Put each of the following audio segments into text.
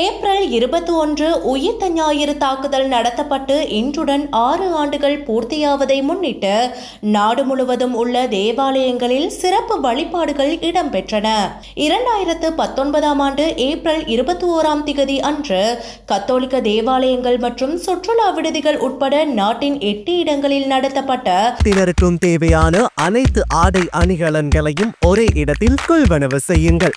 April இருபத்தி ஒன்று உயிர்த்த ஞாயிறு தாக்குதல் நடத்தப்பட்டு இன்றுடன் ஆறு ஆண்டுகள் பூர்த்தியாவதை முன்னிட்டு நாடு முழுவதும் உள்ள தேவாலயங்களில் சிறப்பு வழிபாடுகள் இடம்பெற்றன. இரண்டாயிரத்து பத்தொன்பதாம் ஆண்டு ஏப்ரல் இருபத்தி ஓராம் திகதி அன்று கத்தோலிக்க தேவாலயங்கள் மற்றும் சுற்றுலா விடுதிகள் உட்பட நாட்டின் எட்டு இடங்களில் நடத்தப்பட்ட தினருக்கும் தேவையான அனைத்து ஆடை அணிகலன்களையும் ஒரே இடத்தில் கொள்வனவு செய்யுங்கள்.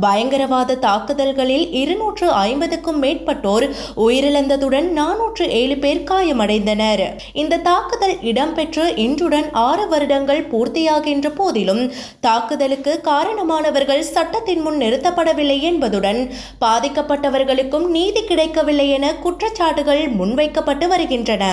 பயங்கரவாத தாக்குதல்களில் இருநூற்று ஐம்பதுக்கும் மேற்பட்டோர் உயிரிழந்ததுடன் நானூற்று ஏழு பேர் காயமடைந்தனர். இந்த தாக்குதல் இடம்பெற்று இன்றுடன் ஆறு வருடங்கள் பூர்த்தியாகின்ற போதிலும் தாக்குதலுக்கு காரணமானவர்கள் சட்டத்தின் முன் நிறுத்தப்படவில்லை என்பதுடன் பாதிக்கப்பட்டவர்களுக்கும் நீதி கிடைக்கவில்லை என குற்றச்சாட்டுகள் முன்வைக்கப்பட்டு வருகின்றன.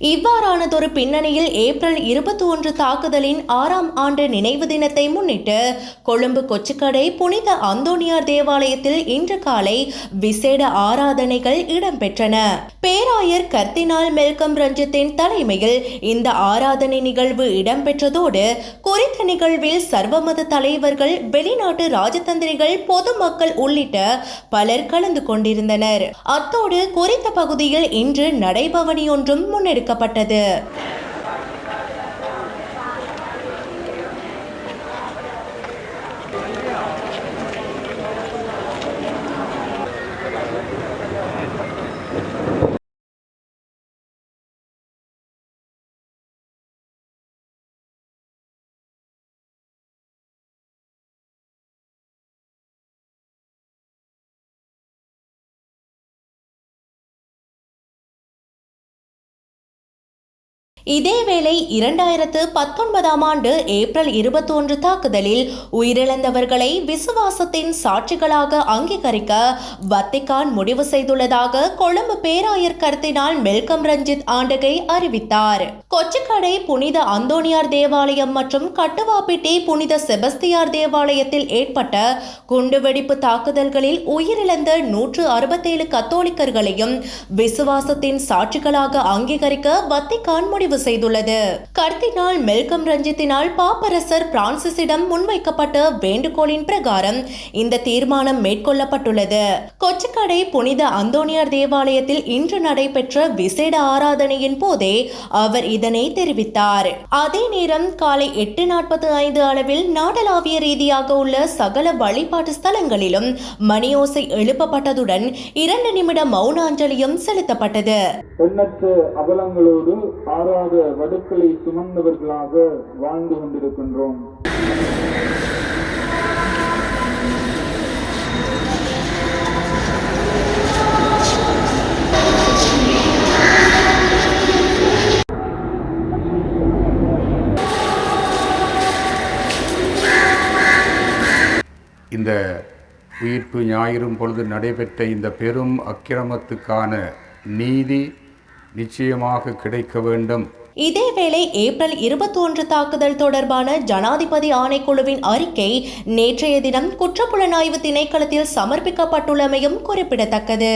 இவ்வாறானதொரு பின்னணியில் ஏப்ரல் இருபத்தி ஒன்று தாக்குதலின் ஆறாம் ஆண்டு நினைவு தினத்தை முன்னிட்டு கொழும்பு கொச்சிக்கடை புனித அந்தோனியார் தேவாலயத்தில் இன்று காலை விசேட ஆராதனைகள் இடம்பெற்றன. பேராயர் கர்த்தினால் மெல்கம் ரஞ்சித்தின் தலைமையில் இந்த ஆராதனை நிகழ்வு இடம்பெற்றதோடு குறித்த நிகழ்வில் சர்வமத தலைவர்கள் வெளிநாட்டு ராஜதந்திரிகள் பொதுமக்கள் உள்ளிட்ட பலர் கலந்து கொண்டிருந்தனர். அத்தோடு குறித்த பகுதியில் இன்று நடைபவனி ஒன்றும் முன்னெடுக்கப்பட்டது இதேவேளை இரண்டாயிரத்து பத்தொன்பதாம் ஆண்டு ஏப்ரல் இருபத்தி ஒன்று தாக்குதலில் உயிரிழந்தவர்களை விசுவாசத்தின் சாட்சிகளாக அங்கீகரிக்க வத்திகான் முடிவு செய்துள்ளதாக கொழும்பு பேராயர் கருத்தினால் மெல்கம் ரஞ்சித் ஆண்டகை அறிவித்தார். கொச்சிக்கடை புனித அந்தோனியார் தேவாலயம் மற்றும் கட்டுவாப்பிட்டி புனித செபஸ்தியார் தேவாலயத்தில் ஏற்பட்ட குண்டுவெடிப்பு தாக்குதல்களில் உயிரிழந்த நூற்று அறுபத்தேழு கத்தோலிக்கர்களையும் விசுவாசத்தின் சாட்சிகளாக அங்கீகரிக்க வத்திகான் முடிவு செய்துள்ளது. கர்தினால் மெல்கம் ரஞ்சித்தினால் பாப்பரசர் பிரான்சிஸிடம் முன்வைக்கப்பட்ட வேண்டுகோளின் பிரகாரம் இந்த தீர்மானம் மேற்கொள்ளப்பட்டுள்ளது. கொச்சிக்கடை புனித அந்தோனியார் தேவாலயத்தில் இன்று நடைபெற்ற விசேட ஆராதனையின் போதே அவர் இதனை தெரிவித்தார். அதே நேரம் காலை எட்டு நாற்பத்தி ஐந்து அளவில் நாடளாவிய ரீதியாக உள்ள சகல வழிபாட்டு ஸ்தலங்களிலும் மணியோசை எழுப்பப்பட்டதுடன் இரண்டு நிமிட மௌன அஞ்சலியும் செலுத்தப்பட்டது எண்ணற்ற வடுக்களை சுமந்தவர்களாக வாழ்ந்து கொண்டிருக்கின்றோம். இந்த உயிர்ப்பு ஞாயிறும் பொழுது நடைபெற்ற இந்த பெரும் அக்கிரமத்துக்கான நீதி நிச்சயமாக கிடைக்க வேண்டும். இதேவேளை ஏப்ரல் இருபத்தி ஒன்று தாக்குதல் தொடர்பான ஜனாதிபதி ஆணைக்குழுவின் அறிக்கை நேற்றைய தினம் குற்றப்புலனாய்வு திணைக்களத்தில் சமர்ப்பிக்கப்பட்டுள்ளமையும் குறிப்பிடத்தக்கது.